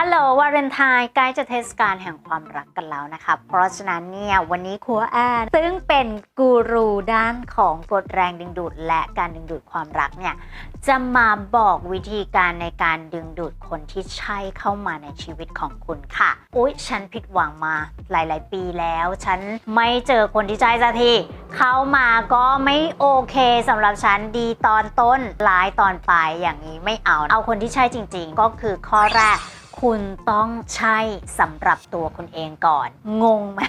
ฮัลโหลวาเลนไทน์ใกล้จะเทศกาลแห่งความรักกันแล้วนะคะ เพราะฉะนั้นเนี่ย วันนี้ครัวแอนซึ่งเป็นกูรูด้านของกฎแรงดึงดูด และการดึงดูดความรักเนี่ย จะมาบอกวิธีการในการดึงดูดคนที่ใช่เข้ามาในชีวิตของคุณค่ะ อุ๊ย ฉันผิดหวังมาหลาย ๆ ปีแล้ว ฉันไม่เจอคนที่ใช่สักทีเข้ามาก็ไม่โอเคสำหรับฉันดีตอนต้นร้ายตอนปลายอย่างนี้ไม่เอา เอาคนที่ใช่จริง ๆ ก็คือข้อแรก คุณต้องใช่สำหรับตัวคุณเองก่อน งงไหม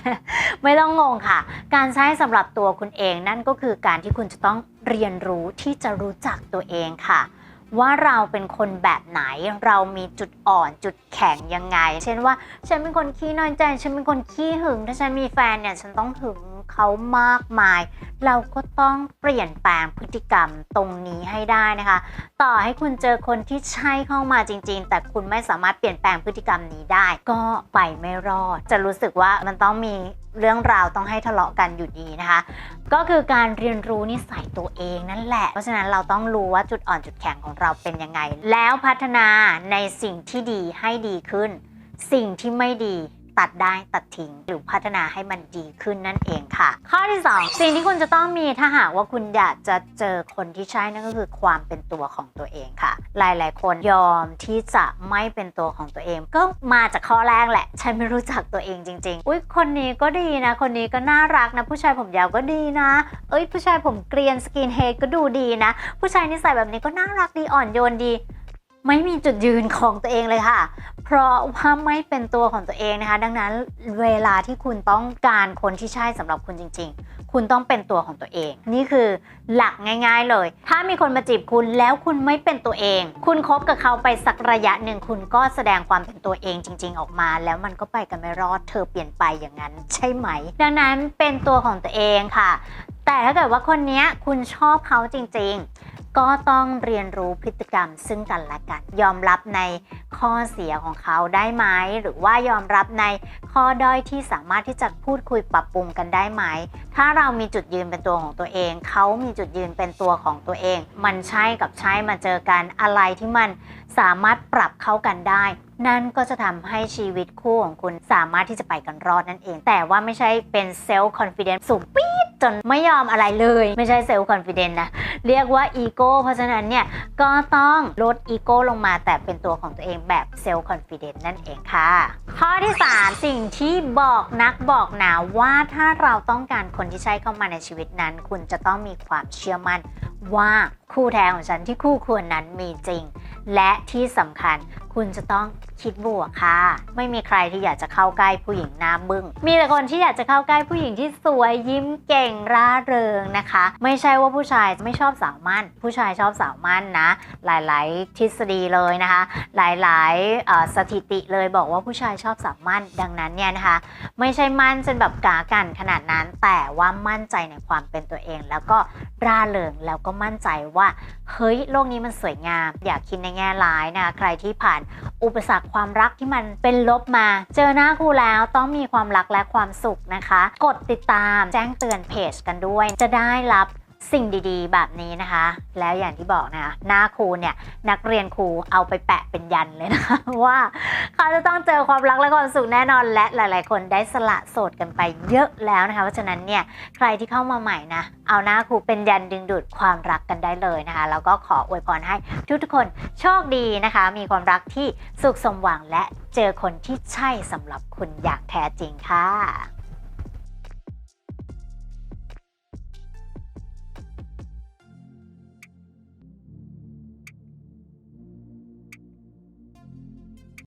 ไม่ต้องงงค่ะ การใช้สำหรับตัวคุณเองนั่นก็คือการที่คุณจะต้องเรียนรู้ที่จะรู้จักตัวเองค่ะว่าเราเป็นคนแบบไหนเรามีจุดอ่อนจุดแข็งยังไง เช่นว่า ฉันเป็นคนขี้น้อยใจ ฉันเป็นคนขี้หึง ถ้าฉันมีแฟนเนี่ย ฉันต้องหึง เขามากมาย เราก็ต้องเปลี่ยนแปลงพฤติกรรมตรงนี้ให้ได้นะคะ ต่อให้คุณเจอคนที่ใช่เข้ามาจริง ๆ แต่คุณไม่สามารถเปลี่ยนแปลงพฤติกรรมนี้ได้ ก็ไปไม่รอด จะรู้สึกว่ามันต้องมีเรื่องราวต้องให้ทะเลาะกันอยู่ดีนะคะ ก็คือการเรียนรู้นิสัยตัวเองนั่นแหละ เพราะฉะนั้นเราต้องรู้ว่าจุดอ่อนจุดแข็งของเราเป็นยังไง แล้วพัฒนาในสิ่งที่ดีให้ดีขึ้น สิ่งที่ไม่ดี ตัดได้ตัดทิ้ง หรือพัฒนาให้มันดีขึ้นนั่นเองค่ะ ข้อที่ 2 สิ่งที่คุณจะต้องมีถ้าหากว่าคุณอยากจะเจอคนที่ใช่นั่นก็คือความเป็นตัวของตัวเองค่ะ หลาย ๆ คนยอมที่จะไม่เป็นตัวของตัวเอง ก็มาจากข้อแรกแหละ ฉันไม่รู้จักตัวเองจริง ๆ อุ้ยคนนี้ก็ดีนะ คนนี้ก็น่ารักนะ ผู้ชายผมยาวก็ดีนะ เอ้ยผู้ชายผมเกรียนสกินเฮดก็ดูดีนะ ผู้ชายนิสัยแบบนี้ก็น่ารักดีอ่อนโยนดี ไม่มีจุดยืนของตัวเองเลยค่ะ เพราะว่าไม่เป็นตัวของตัวเองนะคะ ดังนั้นเวลาที่คุณต้องการคนที่ใช่สำหรับคุณจริง ๆ คุณต้องเป็นตัวของตัวเอง นี่คือหลักง่าย ๆเลย ถ้ามีคนมาจีบคุณแล้วคุณไม่เป็นตัวเอง คุณคบกับเขาไปสักระยะหนึ่งคุณก็แสดงความเป็นตัวเองจริง ๆ ออกมา แล้วมันก็ไปกันไม่รอดเธอเปลี่ยนไปอย่างนั้น ใช่ไหม ดังนั้นเป็นตัวของตัวเองค่ะแต่ถ้าเกิดว่าคนนี้คุณชอบเขาจริง ๆ ก็ต้องเรียนรู้พฤติกรรมซึ่งกันและกัน ยอมรับในข้อเสียของเขาได้ไหมหรือว่ายอมรับในข้อด้อยที่สามารถที่จะพูดคุยปรับปรุงกันได้ไหม ถ้าเรามีจุดยืนเป็นตัวของตัวเอง เขามีจุดยืนเป็นตัวของตัวเอง มันใช่กับใช่มาเจอกันอะไรที่มันสามารถปรับเข้ากันได้ นั่นก็จะทำให้ชีวิตคู่ของคุณสามารถที่จะไปกันรอดนั่นเอง แต่ว่าไม่ใช่เป็นเซลล์คอนฟิ dence สูงปี๊ จนไม่ยอมอะไรเลย ไม่ใช่เซลล์คอนฟิ dence นะ เรียกว่าอีโก้เพราะฉะนั้นเนี่ย ก็ต้องลดอีโก้ลงมาแต่เป็นตัวของตัวเองแบบเซลล์คอนฟิ dence นั่นเองค่ะ ข้อที่ 3 สิ่งที่บอกนักบอกหนาว่าถ้าเราต้องการคนที่ใช่เข้ามาในชีวิตนั้น คุณจะต้องมีความเชื่อมั่นว่าคู่แท้ของฉันที่คู่ควรนั้นมีจริง และที่สำคัญคุณจะต้องคิดบวกค่ะ ไม่มีใครที่อยากจะเข้าใกล้ผู้หญิงหน้าบึง้ง มีแต่คนที่อยากจะเข้าใกล้ผู้หญิงที่สวยยิ้มเก่งร่าเริงนะคะ ไม่ใช่ว่าผู้ชายไม่ชอบสาวมั่น ผู้ชายชอบสาวมั่นนะ หลายๆ ทฤษฎีเลยนะคะ หลายๆสถิติเลยบอกว่าผู้ชายชอบสาวมั่น ดังนั้นเนี่ยนะคะ ไม่ใช่มั่นจนแบบกากันขนาดนั้น แต่ว่ามั่นใจในความเป็นตัวเอง แล้วก็ร่าเริงแล้วก็มั่นใจว่าเฮ้ยโลกนี้มันสวยงาม อยากคิดในแง่ร้ายนะคะใครที่ผ่านอุปสรรคความรักที่มันเป็นลบมา เจอหน้าครูแล้วต้องมีความรักและความสุขนะคะ กดติดตามแจ้งเตือนเพจกันด้วย จะได้รับ สิ่งดีๆ แบบนี้นะคะ แล้วอย่างที่บอกนะหน้าครูเนี่ยนักเรียนครูเอาไปแปะเป็นยันเลยนะคะว่าเขาจะต้องเจอความรักและความสุขแน่นอนและหลาย ๆ คนได้สละโสดกันไปเยอะแล้วนะคะ เพราะฉะนั้นเนี่ยใครที่เข้ามาใหม่นะ เอาหน้าครูเป็นยันดึงดูดความรักกันได้เลยนะคะ แล้วก็ขออวยพรให้ทุกๆคนโชคดีนะคะ มีความรักที่สุขสมหวังและเจอคนที่ใช่สำหรับคุณอย่างแท้จริงค่ะ